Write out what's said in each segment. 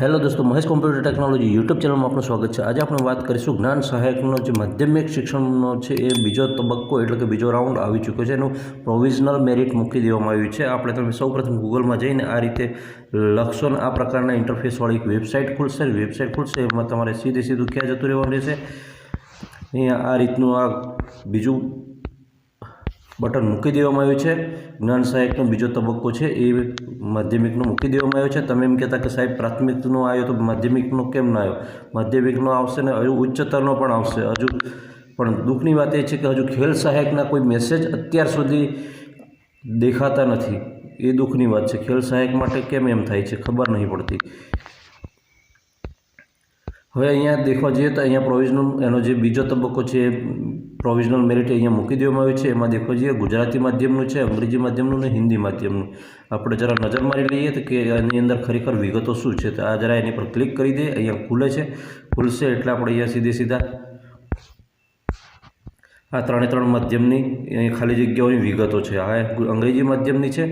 Hello દોસ્તો, Mahesh computer technology YouTube ચેનલમાં આપનું સ્વાગત છે. આજે આપણે વાત કરીશું જ્ઞાન સહાયકનો જે માધ્યમિક શિક્ષણનો છે એ બીજો તબક્કો, એટલે કે બીજો રાઉન્ડ આવી ચૂક્યો છે. એનું પ્રોવિઝનલ મેરિટ મૂકી દેવામાં આવ્યું છે. આપણે તમે સૌપ્રથમ ગૂગલમાં જઈને આ રીતે લખશો આ પ્રકારના ઇન્ટરફેસવાળી એક વેબસાઇટ ખુલશે. વેબસાઇટ ખુલશે, એમાં તમારે સીધે સીધું ક્યાં જતું રહેવાનું રહેશે? અહીંયા આ રીતનું આ બીજું બટન મૂકી દેવામાં આવ્યું છે. જ્ઞાન સહાયકનો બીજો તબક્કો છે, એ માધ્યમિકનો મૂકી દેવામાં આવ્યો છે. તમે એમ કહેતા કે સાહેબ પ્રાથમિકનો આવ્યો તો માધ્યમિકનો કેમ ના આવ્યો? માધ્યમિકનો આવશે ને હજુ ઉચ્ચતરનો પણ આવશે. હજુ પણ દુઃખની વાત એ છે કે હજુ ખેલ સહાયકના કોઈ મેસેજ અત્યાર સુધી દેખાતા નથી. એ દુઃખની વાત છે. ખેલ સહાયક માટે કેમ એમ થાય છે ખબર નહીં પડતી. હવે અહીંયા દેખવા જઈએ તો અહીંયા પ્રોવિઝનલ એનો જે બીજો તબક્કો છે પ્રોવિઝનલ મેરિટ અહીંયા મૂકી દેવામાં આવ્યું છે. એમાં દેખવા જઈએ, ગુજરાતી માધ્યમનું છે, અંગ્રેજી માધ્યમનું ને હિન્દી માધ્યમનું. આપણે જરા નજર મારી લઈએ તો કે એની અંદર ખરેખર વિગતો શું છે? તો આ જરા એની પર ક્લિક કરી દઈએ અહીંયા ખુલે છે. ખુલશે એટલે આપણે અહીંયા સીધે સીધા આ ત્રણે ત્રણ માધ્યમની ખાલી જગ્યાઓની વિગતો છે. આ અંગ્રેજી માધ્યમની છે,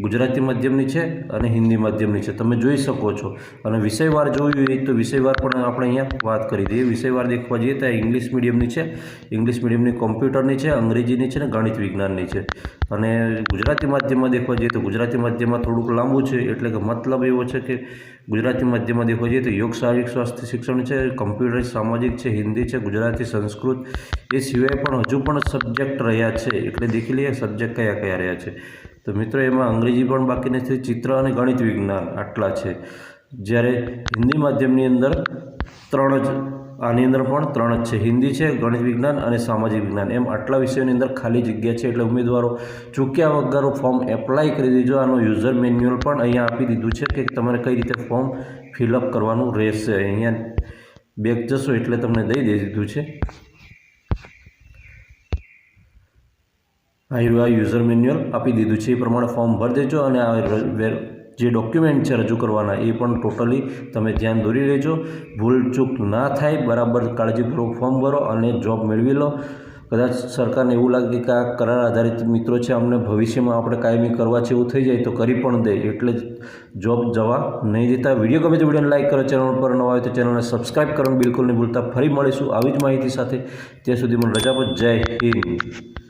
ગુજરાતી માધ્યમની છે અને હિન્દી માધ્યમની છે. તમે જોઈ શકો છો. અને વિષયવાર જોવી હોય તો વિષયવાર પણ આપણે અહીંયા વાત કરી દઈએ. વિષયવાર દેખવા જઈએ તો ઇંગ્લિશ મીડિયમની છે. ઇંગ્લિશ મીડિયમની કોમ્પ્યુટરની છે, અંગ્રેજીની છે ને ગણિત વિજ્ઞાનની છે. અને ગુજરાતી માધ્યમમાં દેખવા જઈએ તો ગુજરાતી માધ્યમમાં થોડુંક લાંબુ છે, એટલે કે મતલબ એવો છે કે ગુજરાતી માધ્યમમાં દેખવા જઈએ તો યોગ, શારીરિક સ્વાસ્થ્ય શિક્ષણ છે, કમ્પ્યુટર, સામાજિક છે, હિન્દી છે, ગુજરાતી, સંસ્કૃત એ સિવાય પણ હજુ પણ સબ્જેક્ટ રહ્યા છે. એટલે દેખી લઈએ સબ્જેક્ટ કયા કયા રહ્યા છે. તો મિત્રો, એમાં અંગ્રેજી પણ બાકી નથી. ચિત્ર અને ગણિત વિજ્ઞાન આટલા છે. જ્યારે હિન્દી માધ્યમની અંદર ત્રણ જ, આની અંદર પણ ત્રણ જ છે. હિન્દી છે, ગણિત વિજ્ઞાન અને સામાજિક વિજ્ઞાન. એમ આટલા વિષયોની અંદર ખાલી જગ્યા છે. એટલે ઉમેદવારો ચૂક્યા વગર ફોર્મ એપ્લાય કરી દેજો. આનું યુઝર મેન્યુઅલ પણ અહીંયા આપી દીધું છે કે તમારે કઈ રીતે ફોર્મ ફિલઅપ કરવાનું રહેશે. અહીંયા બેગ જશો એટલે તમને દઈ દીધું છે. આ આ યુઝર મેન્યુઅલ આપી દીધું છે. એ પ્રમાણે ફોર્મ ભરી દેજો અને આ જે ડોક્યુમેન્ટ છે રજૂ કરવાના, એ પણ ટોટલી તમે ધ્યાન દોરી લેજો. ભૂલ ચૂક ના થાય, બરાબર કાળજીપૂર્વક ફોર્મ ભરો અને જોબ મેળવી લો. કદાચ સરકારને એવું લાગે કે આ કરાર આધારિત મિત્રો છે, અમને ભવિષ્યમાં આપણે કાયમી કરવા છે એવું થઈ જાય તો કરી પણ દે. એટલે જોબ જવા નહીં દેતા. વીડિયો ગમે તો વિડીયોને લાઇક કરો ચેનલ પર નવા હોય તો ચેનલને સબસ્ક્રાઈબ કરવાનું બિલકુલ નહીં ભૂલતા. ફરી મળીશું આવી જ માહિતી સાથે. ત્યાં સુધી મને રજા પર જય હિન્દ.